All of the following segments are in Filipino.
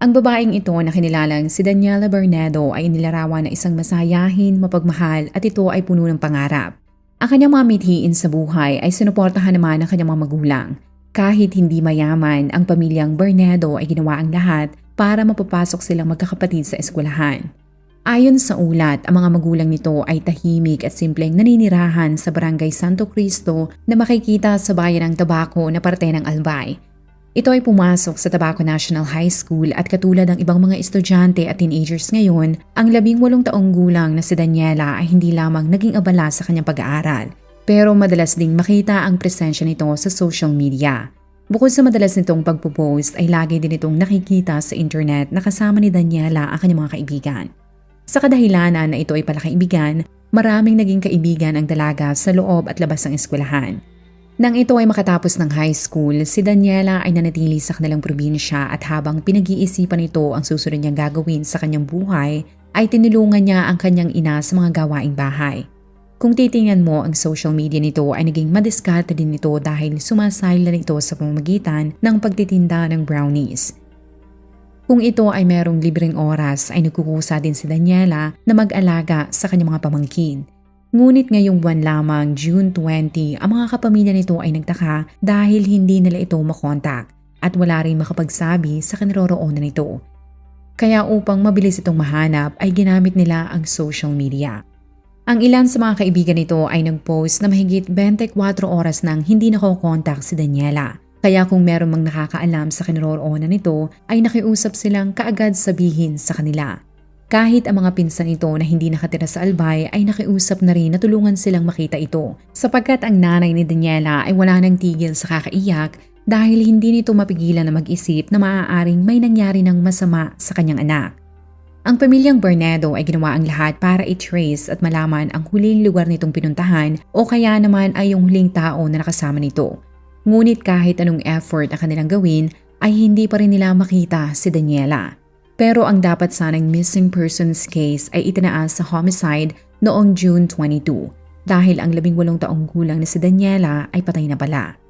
Ang babaeng ito na kinilalang si Daniela Bernardo ay inilarawan na isang masayahin, mapagmahal at ito ay puno ng pangarap. Ang kanyang mga mithiin sa buhay ay sinuportahan naman ng kanyang mga magulang. Kahit hindi mayaman, ang pamilyang Bernardo ay ginawa ang lahat para mapapasok silang magkakapatid sa eskwelahan. Ayon sa ulat, ang mga magulang nito ay tahimik at simpleng naninirahan sa barangay Santo Cristo na makikita sa bayan ng Tabaco na parte ng Albay. Ito ay pumasok sa Tabaco National High School at katulad ng ibang mga estudyante at teenagers ngayon, ang labing walong taong gulang na si Daniela ay hindi lamang naging abala sa kanyang pag-aaral, pero madalas ding makita ang presensya nito sa social media. Bukod sa madalas nitong pagpo-post ay lagi din itong nakikita sa internet na kasama ni Daniela ang kanyang mga kaibigan. Sa kadahilanan na ito ay palakaibigan, maraming naging kaibigan ang dalaga sa loob at labas ng eskwelahan. Nang ito ay makatapos ng high school, si Daniela ay nanatili sa kanilang probinsya at habang pinag-iisipan nito ang susunod niyang gagawin sa kanyang buhay, ay tinulungan niya ang kanyang ina sa mga gawaing bahay. Kung titingnan mo ang social media nito ay naging madiskarte din ito dahil sumasayla ito sa pamamagitan ng pagtitinda ng brownies. Kung ito ay merong libreng oras ay nagkukusa din si Daniela na mag-alaga sa kanyang mga pamangkin Ngunit ngayong buwan lamang, June 20, ang mga kapamilya nito ay nagtaka dahil hindi nila ito makontak at wala rin makapagsabi sa kinaroroonan nito. Kaya upang mabilis itong mahanap ay ginamit nila ang social media. Ang ilan sa mga kaibigan nito ay nag-post na mahigit 24 oras nang hindi nakokontak si Daniela. Kaya kung meron mang nakakaalam sa kinaroroonan nito ay nakiusap silang kaagad sabihin sa kanila. Kahit ang mga pinsan nito na hindi nakatira sa Albay ay nakiusap na rin na tulungan silang makita ito sapagkat ang nanay ni Daniela ay wala nang tigil sa kakaiyak dahil hindi nito mapigilan na mag-isip na maaaring may nangyari ng masama sa kanyang anak. Ang pamilyang Bernardo ay ginawa ang lahat para i-trace at malaman ang huling lugar nitong pinuntahan o kaya naman ay yung huling tao na nakasama nito. Ngunit kahit anong effort ang kanilang gawin ay hindi pa rin nila makita si Daniela. Pero ang dapat sanang missing persons case ay itinaas sa homicide noong June 22 dahil ang labing walong taong gulang na si Daniela ay patay na pala.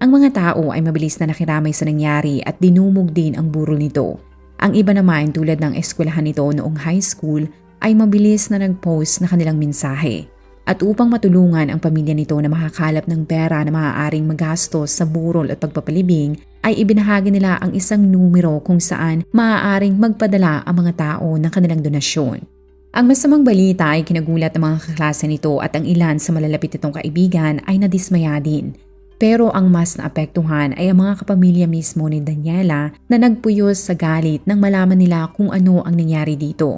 Ang mga tao ay mabilis na nakiramay sa nangyari at dinumog din ang burol nito. Ang iba naman tulad ng eskwelahan nito noong high school ay mabilis na nag-post na kanilang mensahe. At upang matulungan ang pamilya nito na makakalap ng pera na maaaring magastos sa burol at pagpapalibing, ay ibinahagi nila ang isang numero kung saan maaaring magpadala ang mga tao ng kanilang donasyon. Ang masamang balita ay kinagulat ng mga kaklase nito at ang ilan sa malalapit nitong kaibigan ay nadismaya din. Pero ang mas naapektuhan ay ang mga kapamilya mismo ni Daniela na nagpuyos sa galit nang malaman nila kung ano ang nangyari dito.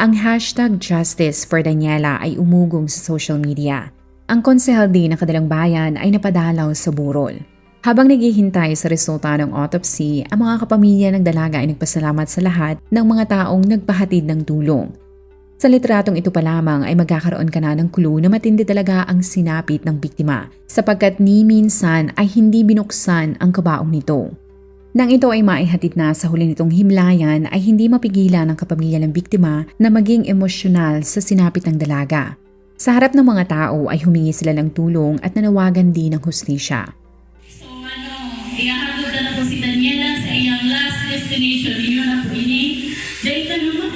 Ang hashtag Justice for Daniela ay umugong sa social media. Ang konsehal din ng kadalang bayan ay napadalaw sa burol. Habang naghihintay sa resulta ng autopsy, ang mga kapamilya ng dalaga ay nagpasalamat sa lahat ng mga taong nagpahatid ng tulong. Sa litratong ito pa lamang ay magkakaroon ka na ng clue na matindi talaga ang sinapit ng biktima sapagkat ni minsan ay hindi binuksan ang kabaong nito. Nang ito ay maihatid na sa huli nitong himlayan ay hindi mapigilan ng kapamilya ng biktima na maging emosyonal sa sinapit ng dalaga. Sa harap ng mga tao ay humingi sila ng tulong at nanawagan din ng hustisya. Iyahabot na po si Daniela sa iyang last destination. Iyo na po ini. Dahil naman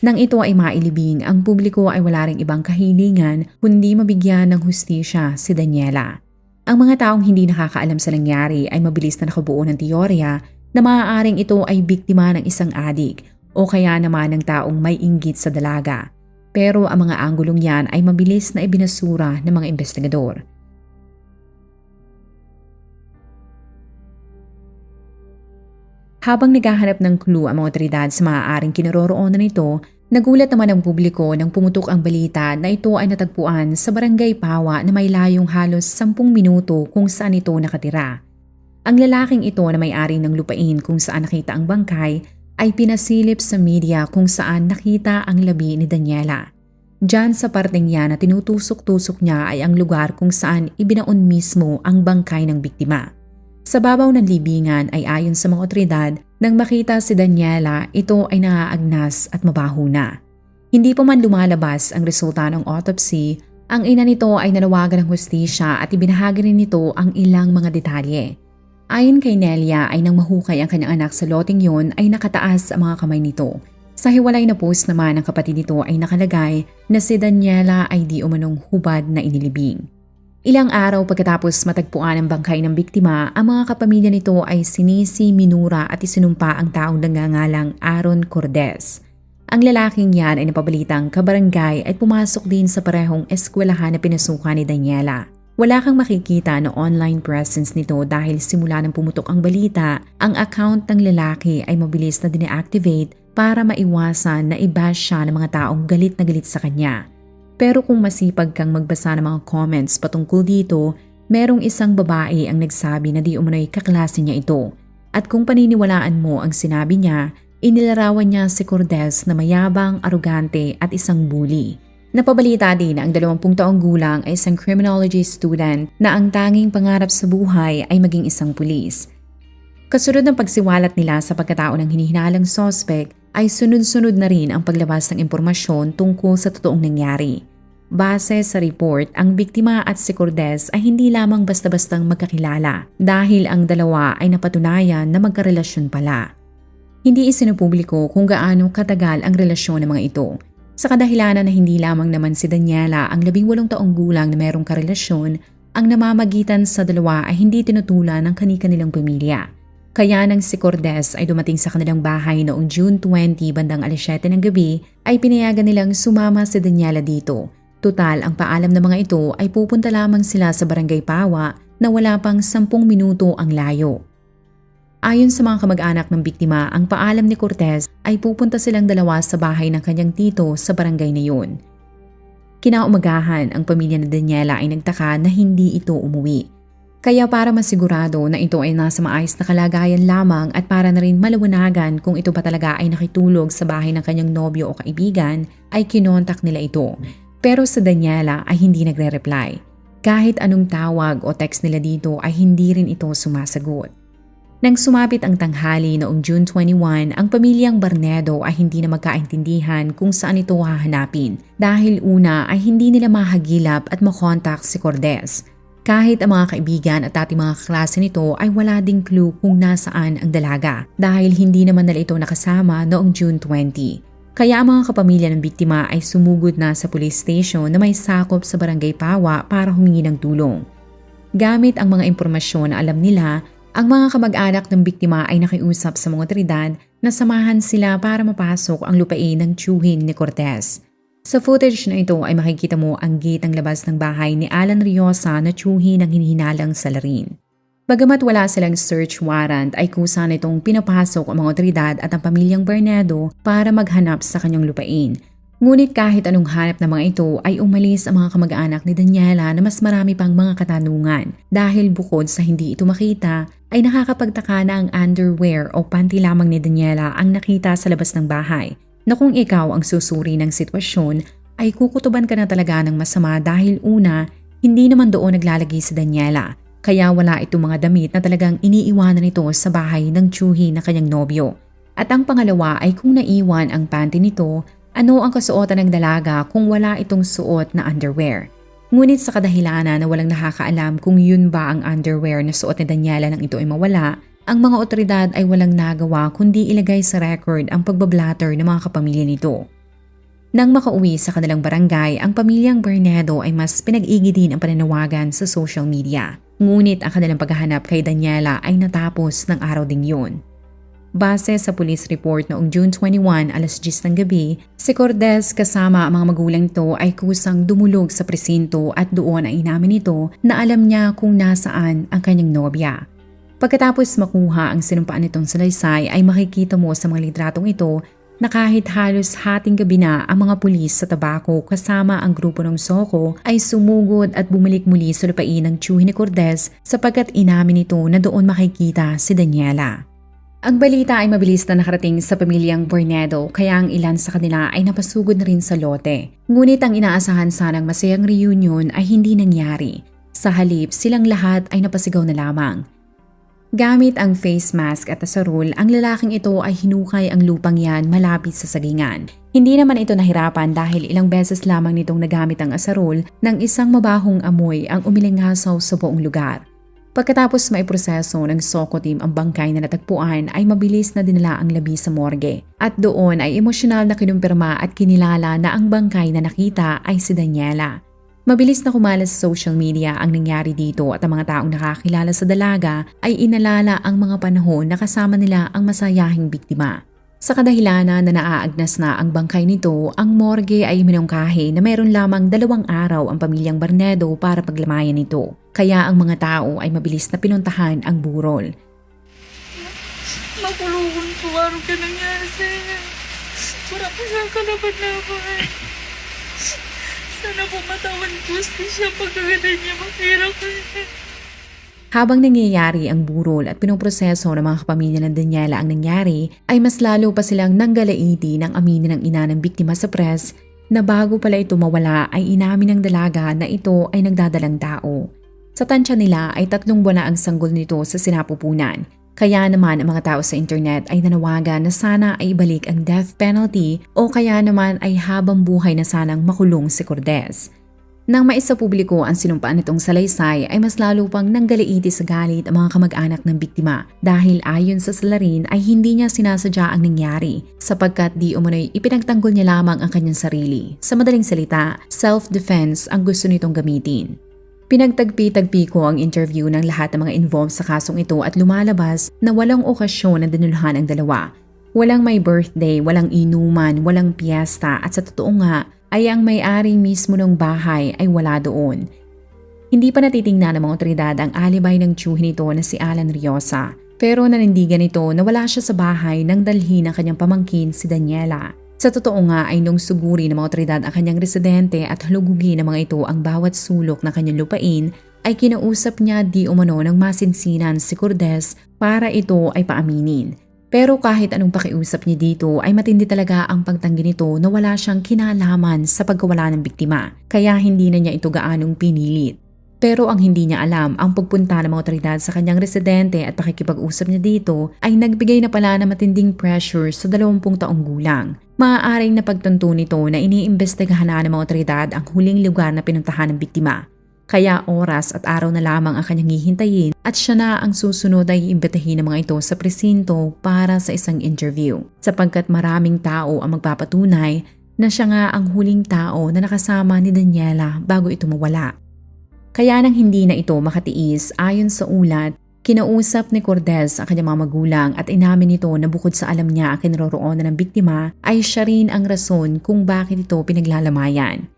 Nang ito ay mailibing, ang publiko ay wala ring ibang kahilingan kundi mabigyan ng hustisya si Daniela. Ang mga taong hindi nakakaalam sa nangyari ay mabilis na nakabuo ng teorya na maaaring ito ay biktima ng isang adik o kaya naman ng taong may inggit sa dalaga. Pero ang mga anggulong yan ay mabilis na ibinasura ng mga investigador. Habang naghahanap ng clue ang mga otoridad sa maaaring kinaroroonan nito, Nagulat naman ang publiko nang pumutok ang balita na ito ay natagpuan sa barangay Pawa na may layong halos 10 minuto kung saan ito nakatira. Ang lalaking ito na may-ari ng lupain kung saan nakita ang bangkay ay pinasilip sa media kung saan nakita ang labi ni Daniela. Diyan sa parteng yan na tinutusok-tusok niya ay ang lugar kung saan ibinaon mismo ang bangkay ng biktima. Sa babaw ng libingan ay ayon sa mga otoridad, nang makita si Daniela, ito ay naaagnas at mabaho na. Hindi pa man lumalabas ang resulta ng autopsy, ang ina nito ay nanawagan ng hustisya at ibinahagi rin nito ang ilang mga detalye. Ayon kay Nelia ay nang mahukay ang kanyang anak sa loting yon ay nakataas ang mga kamay nito. Sa hiwalay na post naman ng kapatid nito ay nakalagay na si Daniela ay di umanong hubad na inilibing. Ilang araw pagkatapos matagpuan ang bangkay ng biktima, ang mga kapamilya nito ay sinisi, minura at isinumpa ang taong nangangalang Aaron Cordes. Ang lalaking yan ay napabalitang kabarangay at pumasok din sa parehong eskwelahan na pinasukan ni Daniela. Wala kang makikita na online presence nito dahil simula nang pumutok ang balita, ang account ng lalaki ay mabilis na dineactivate para maiwasan na i-bash siya ng mga taong galit na galit sa kanya. Pero kung masipag kang magbasa ng mga comments patungkol dito, merong isang babae ang nagsabi na di umano'y kaklase niya ito. At kung paniniwalaan mo ang sinabi niya, inilarawan niya si Cordes na mayabang, arugante at isang bully. Napabalita din na ang 20 taong gulang ay isang criminology student na ang tanging pangarap sa buhay ay maging isang pulis. Kasunod ng pagsiwalat nila sa pagkatao ng hinihinalang sospek ay sunod-sunod na rin ang paglabas ng impormasyon tungkol sa totoong nangyari. Base sa report, ang biktima at si Cordes ay hindi lamang basta-bastang magkakilala dahil ang dalawa ay napatunayan na magkarelasyon pala. Hindi isinupubliko kung gaano katagal ang relasyon ng mga ito. Sa kadahilanan na hindi lamang naman si Daniela ang 18 taong gulang na merong karelasyon, ang namamagitan sa dalawa ay hindi tinutulan ng kani-kanilang pamilya. Kaya nang si Cordes ay dumating sa kanilang bahay noong June 20 bandang alas 7 ng gabi, ay pinayagan nilang sumama si Daniela dito. Total, ang paalam ng mga ito ay pupunta lamang sila sa barangay Pawa na wala pang 10 minuto ang layo. Ayon sa mga kamag-anak ng biktima, ang paalam ni Cortez ay pupunta silang dalawa sa bahay ng kanyang tito sa barangay na yun. Kinaumagahan, ang pamilya ni Daniela ay nagtaka na hindi ito umuwi. Kaya para masigurado na ito ay nasa maayos na kalagayan lamang at para na rin malawanagan kung ito ba talaga ay nakitulog sa bahay ng kanyang nobyo o kaibigan, ay kinontak nila ito. Pero sa Daniela ay hindi nagre-reply. Kahit anong tawag o text nila dito ay hindi rin ito sumasagot. Nang sumapit ang tanghali noong June 21, ang pamilyang Barnedo ay hindi na magkaintindihan kung saan ito hahanapin dahil una ay hindi nila mahagilap at makontak si Cordes. Kahit ang mga kaibigan at ating mga klase nito ay wala ding clue kung nasaan ang dalaga dahil hindi naman nila ito nakasama noong June 20. Kaya ang mga kapamilya ng biktima ay sumugod na sa police station na may sakop sa barangay Pawa para humingi ng tulong. Gamit ang mga impormasyon na alam nila, ang mga kamag-anak ng biktima ay nakiusap sa mga otoridad na samahan sila para mapasok ang lupain ng tsuhin ni Cortez. Sa footage na ito ay makikita mo ang gate ng labas ng bahay ni Alan Riosa na tsuhin ng hinihinalang salarin. Bagamat wala silang search warrant ay kusa nitong pinapasok ang mga otoridad at ang pamilyang Bernardo para maghanap sa kanyang lupain. Ngunit kahit anong hanap ng mga ito ay umalis ang mga kamag-anak ni Daniela na mas marami pang mga katanungan dahil bukod sa hindi ito makita ay nakakapagtaka na ang underwear o panty lamang ni Daniela ang nakita sa labas ng bahay na kung ikaw ang susuri ng sitwasyon ay kukutuban ka na talaga ng masama dahil una, hindi naman doon naglalagay si Daniela kaya wala itong mga damit na talagang iniiwanan nito sa bahay ng tsuhi na kanyang nobyo. At ang pangalawa ay kung naiwan ang panty nito, ano ang kasuotan ng dalaga kung wala itong suot na underwear. Ngunit sa kadahilanan na walang nakakaalam kung yun ba ang underwear na suot ni Daniela nang ito ay mawala, ang mga otoridad ay walang nagawa kundi ilagay sa record ang pagbablatter ng mga kapamilya nito. Nang makauwi sa kanilang barangay, ang pamilyang Bernardo ay mas pinag-igi din ang pananawagan sa social media. Ngunit ang kanilang paghahanap kay Daniela ay natapos ng araw ding yun. Base sa police report noong June 21 alas 10 ng gabi, si Cordes kasama ang mga magulang nito ay kusang dumulog sa presinto at doon ay inamin nito na alam niya kung nasaan ang kanyang nobya. Pagkatapos makuha ang sinumpaan nitong salaysay ay makikita mo sa mga litratong ito na kahit halos hating gabi na ang mga pulis sa tabako kasama ang grupo ng Soko ay sumugod at bumalik muli sa lupain ng tiyuhin ni Cortez sapagkat inamin nito na doon makikita si Daniela. Ang balita ay mabilis na nakarating sa pamilyang Bornedo kaya ang ilan sa kanila ay napasugod na rin sa lote. Ngunit ang inaasahan sanang masayang reunion ay hindi nangyari. Sa halip, silang lahat ay napasigaw na lamang. Gamit ang face mask at asarol, ang lalaking ito ay hinukay ang lupang yan malapit sa sagingan. Hindi naman ito nahirapan dahil ilang beses lamang nitong nagamit ang asarol ng isang mabahong amoy ang umilingasaw sa buong lugar. Pagkatapos maiproseso ng Soko team ang bangkay na natagpuan ay mabilis na dinala ang labi sa morgue. At doon ay emosyonal na kinumpirma at kinilala na ang bangkay na nakita ay si Daniela. Mabilis na kumala sa social media ang nangyari dito at ang mga taong nakakilala sa dalaga ay inalala ang mga panahon na kasama nila ang masayahing biktima. Sa kadahilanan na naaagnas na ang bangkay nito, ang morgue ay minungkahi na meron lamang dalawang araw ang pamilyang Barnedo para paglamayan nito. Kaya ang mga tao ay mabilis na pinuntahan ang burol. Makulungan ko ano ka nangyari sa inyo. Wala po siyang kalaban-laban. Sana po matawan gusto siya pagkaganan niya mahirap ko siya. Habang nangyayari ang burol at pinoproseso ng mga kapamilya ng Daniela ang nangyari, ay mas lalo pa silang nanggalaiti ng aminin ng ina ng biktima sa press na bago pala ito mawala ay inamin ng dalaga na ito ay nagdadalang tao. Sa tansya nila ay tatlong buwan na ang sanggol nito sa sinapupunan. Kaya naman ang mga tao sa internet ay nanawagan na sana ay ibalik ang death penalty o kaya naman ay habang buhay na sanang makulong si Cortez. Nang maisa publiko ang sinumpaan nitong salaysay ay mas lalo pang nanggaliiti sa galit ang mga kamag-anak ng biktima dahil ayon sa salarin ay hindi niya sinasadya ang nangyari sapagkat di umano'y ipinagtanggol niya lamang ang kanyang sarili. Sa madaling salita, self-defense ang gusto nitong gamitin. Pinagtagpi-tagpi ko ang interview ng lahat ng mga involved sa kasong ito at lumalabas na walang okasyon na dinulhan ang dalawa. Walang may birthday, walang inuman, walang piyesta at sa totoo nga ay ang may-ari mismo ng bahay ay wala doon. Hindi pa natitingnan ng mga otoridad ang alibay ng tiyuhin nito na si Alan Riosa. Pero nanindigan ito na wala siya sa bahay nang dalhin ng kanyang pamangkin si Daniela. Sa totoo nga ay nung suguri ng mga otoridad ang kanyang residente at halugugin ng mga ito ang bawat sulok ng kanyang lupain, ay kinausap niya di umano ng masinsinan si Cordes para ito ay paaminin. Pero kahit anong pakiusap niya dito ay matindi talaga ang pagtanggi nito na wala siyang kinalaman sa pagkawala ng biktima, kaya hindi na niya ito gaanong pinilit. Pero ang hindi niya alam, ang pagpunta ng mga otoridad sa kanyang residente at pakikipag-usap niya dito ay nagbigay na pala na matinding pressure sa 20 taong gulang. Maaaring napagtanto nito na iniimbestigahan na ng mga otoridad ang huling lugar na pinuntahan ng biktima. Kaya oras at araw na lamang ang kanyang hihintayin at siya na ang susunod ay iimbitahin ng mga ito sa presinto para sa isang interview. Sapagkat maraming tao ang magpapatunay na siya nga ang huling tao na nakasama ni Daniela bago ito mawala. Kaya nang hindi na ito makatiis ayon sa ulat, kinausap ni Cortez ang kanyang mga magulang at inamin nito na bukod sa alam niya ang kinaroroonan ng biktima ay siya rin ang rason kung bakit ito pinaglalamayan.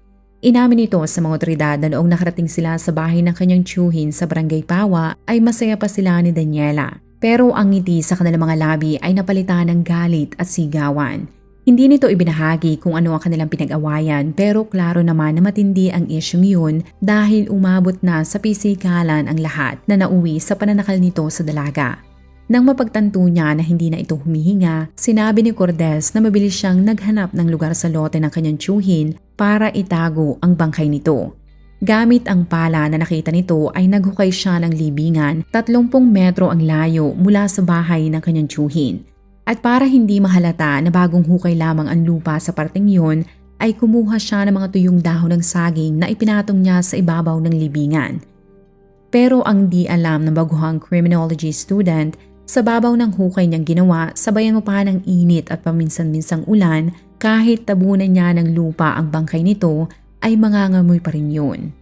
Inamin nito sa mga otoridad na noong nakarating sila sa bahay ng kanyang tiyuhin sa Barangay Pawa ay masaya pa sila ni Daniela. Pero ang ngiti sa kanilang mga labi ay napalitan ng galit at sigawan. Hindi nito ibinahagi kung ano ang kanilang pinag-awayan pero klaro naman na matindi ang isyong yun dahil umabot na sa pisikalan ang lahat na nauwi sa pananakal nito sa dalaga. Nang mapagtanto niya na hindi na ito humihinga, sinabi ni Cortez na mabilis siyang naghanap ng lugar sa lote ng kanyang tiyuhin para itago ang bangkay nito. Gamit ang pala na nakita nito ay naghukay siya ng libingan 30 metro ang layo mula sa bahay ng kanyang tiyuhin. At para hindi mahalata na bagong hukay lamang ang lupa sa parting yon, ay kumuha siya ng mga tuyong dahon ng saging na ipinatong niya sa ibabaw ng libingan. Pero ang di alam ng baguhang criminology student, sa babaw ng hukay niyang ginawa, sabayan mo pa ng init at paminsan-minsang ulan, kahit tabunan niya ng lupa ang bangkay nito, ay mangangamoy pa rin yun.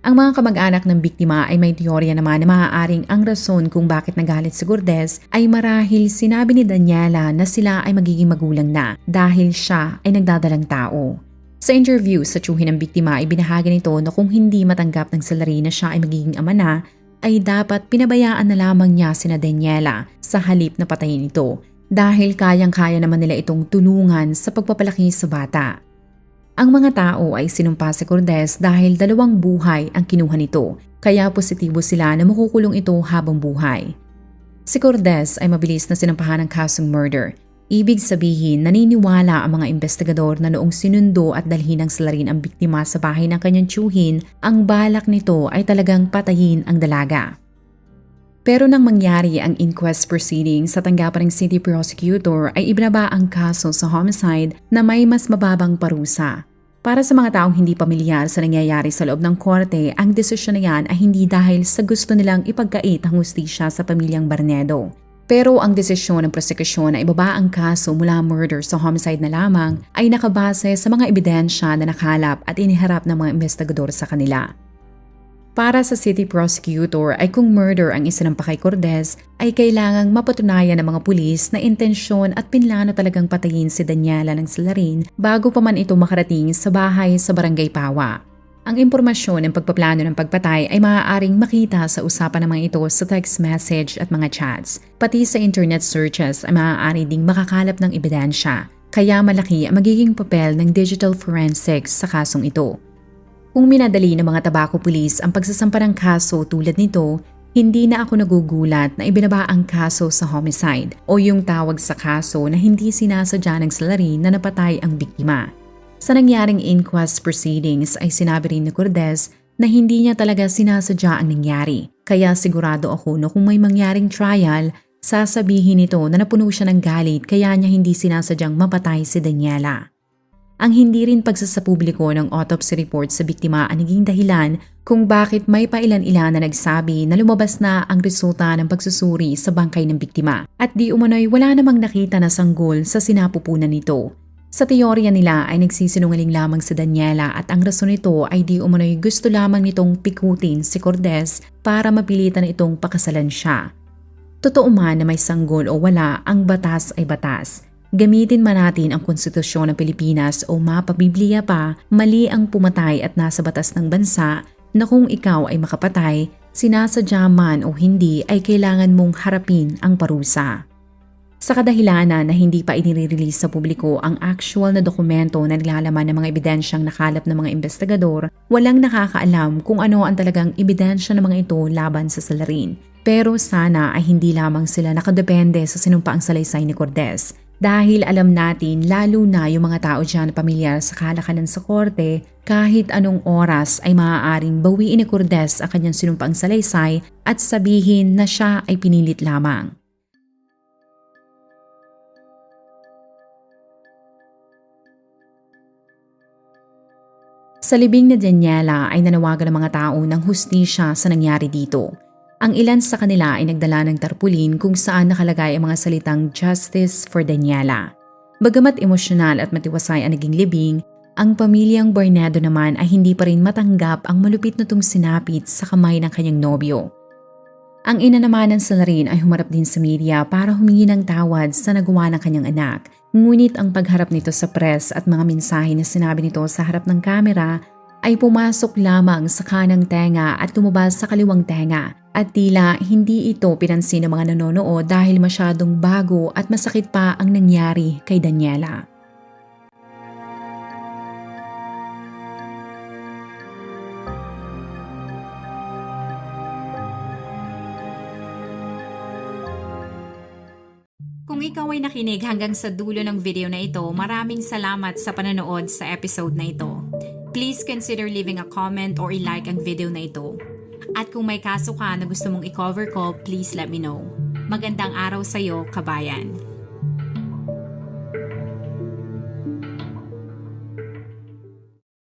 Ang mga kamag-anak ng biktima ay may teorya naman na maaaring ang rason kung bakit nagalit si Cortez ay marahil sinabi ni Daniela na sila ay magiging magulang na dahil siya ay nagdadalang tao. Sa interview sa tsuhin ng biktima ay binahagi nito na kung hindi matanggap ng salary na siya ay magiging ama na, ay dapat pinabayaan na lamang niya sina Daniela sa halip na patayin ito. dahil kayang-kaya naman nila itong tulungan sa pagpapalaki sa bata. Ang mga tao ay sinumpa si Cortez dahil dalawang buhay ang kinuha nito kaya positibo sila na makukulong ito habang buhay. Si Cortez ay mabilis na sinampahan ng kasong murder. Ibig sabihin, naniniwala ang mga investigador na noong sinundo at dalhin ng salarin ang biktima sa bahay ng kanyang tiyuhin, ang balak nito ay talagang patayin ang dalaga. Pero nang mangyari ang inquest proceeding sa tanggapan ng city prosecutor ay ibinaba ang kaso sa homicide na may mas mababang parusa. Para sa mga taong hindi pamilyar sa nangyayari sa loob ng korte, ang desisyon na yan ay hindi dahil sa gusto nilang ipagkait ang hustisya sa pamilyang Barnedo. Pero ang desisyon ng prosekusyon na ibaba ang kaso mula murder sa homicide na lamang ay nakabase sa mga ebidensya na nakalap at iniharap ng mga investigador sa kanila. Para sa city prosecutor ay kung murder ang isinampa kay Cortez ay kailangang mapatunayan ng mga pulis na intensyon at pinlano talagang patayin si Daniela ng Salarin bago pa man ito makarating sa bahay sa Barangay Pawa. Ang impormasyon ng pagpaplano ng pagpatay ay maaaring makita sa usapan ng mga ito sa text message at mga chats. Pati sa internet searches ay maaari ding makakalap ng ebidensya. Kaya malaki ang magiging papel ng digital forensics sa kasong ito. Kung minadali ng mga tabako pulis ang pagsasampa ng kaso tulad nito, hindi na ako nagugulat na ibinaba ang kaso sa homicide o yung tawag sa kaso na hindi sinasadya ng salarin na napatay ang biktima. Sa nangyaring inquest proceedings ay sinabi rin ni Cortez na hindi niya talaga sinasadya ang nangyari. Kaya sigurado ako na kung may mangyaring trial, sasabihin nito na napuno siya ng galit kaya niya hindi sinasadyang mapatay si Daniela. Ang hindi rin pagsasapubliko ng autopsy report sa biktima ang naging dahilan kung bakit may pailan-ilan na nagsabi na lumabas na ang resulta ng pagsusuri sa bangkay ng biktima at di umano'y wala namang nakita na sanggol sa sinapupunan nito. Sa teorya nila ay nagsisinungaling lamang si Daniela at ang rason nito ay di umano'y gusto lamang nitong pikutin si Cortez para mapilitan itong pakasalan siya. Totoo man na may sanggol o wala, ang batas ay batas. Gamitin man natin ang konstitusyon ng Pilipinas o mapabiblia pa, mali ang pumatay at nasa batas ng bansa na kung ikaw ay makapatay, sinasadya man o hindi ay kailangan mong harapin ang parusa. Sa kadahilanan na hindi pa inire-release sa publiko ang actual na dokumento na naglalaman ng mga ebidensyang nakalap ng mga investigador, walang nakakaalam kung ano ang talagang ebidensya ng mga ito laban sa salarin. Pero sana ay hindi lamang sila nakadepende sa sinumpaang salaysay ni Cortez dahil alam natin lalo na yung mga tao dyan na pamilyar sa kalakalan sa korte, kahit anong oras ay maaaring bawiin ni Cortez ang kanyang sinumpaang salaysay at sabihin na siya ay pinilit lamang. Sa libing ni Daniela ay nanawagan ng mga tao ng hustisya sa nangyari dito. Ang ilan sa kanila ay nagdala ng tarpulin kung saan nakalagay ang mga salitang Justice for Daniela. Bagamat emosyonal at matiwasay ang naging libing, ang pamilyang Bernardo naman ay hindi pa rin matanggap ang malupit na tung sinapit sa kamay ng kanyang nobyo. Ang ina naman ng salarin ay humarap din sa media para humingi ng tawad sa nagawa ng kanyang anak. Ngunit ang pagharap nito sa press at mga mensahe na sinabi nito sa harap ng kamera ay pumasok lamang sa kanang tenga at tumabas sa kaliwang tenga at tila hindi ito pinansin ng mga nanonood dahil masyadong bago at masakit pa ang nangyari kay Daniela. Kung ikaw ay nakinig hanggang sa dulo ng video na ito, maraming salamat sa panonood sa episode na ito. Please consider leaving a comment or i-like ang video na ito. At kung may kaso ka na gusto mong i-cover ko, please let me know. Magandang araw sa'yo, kabayan.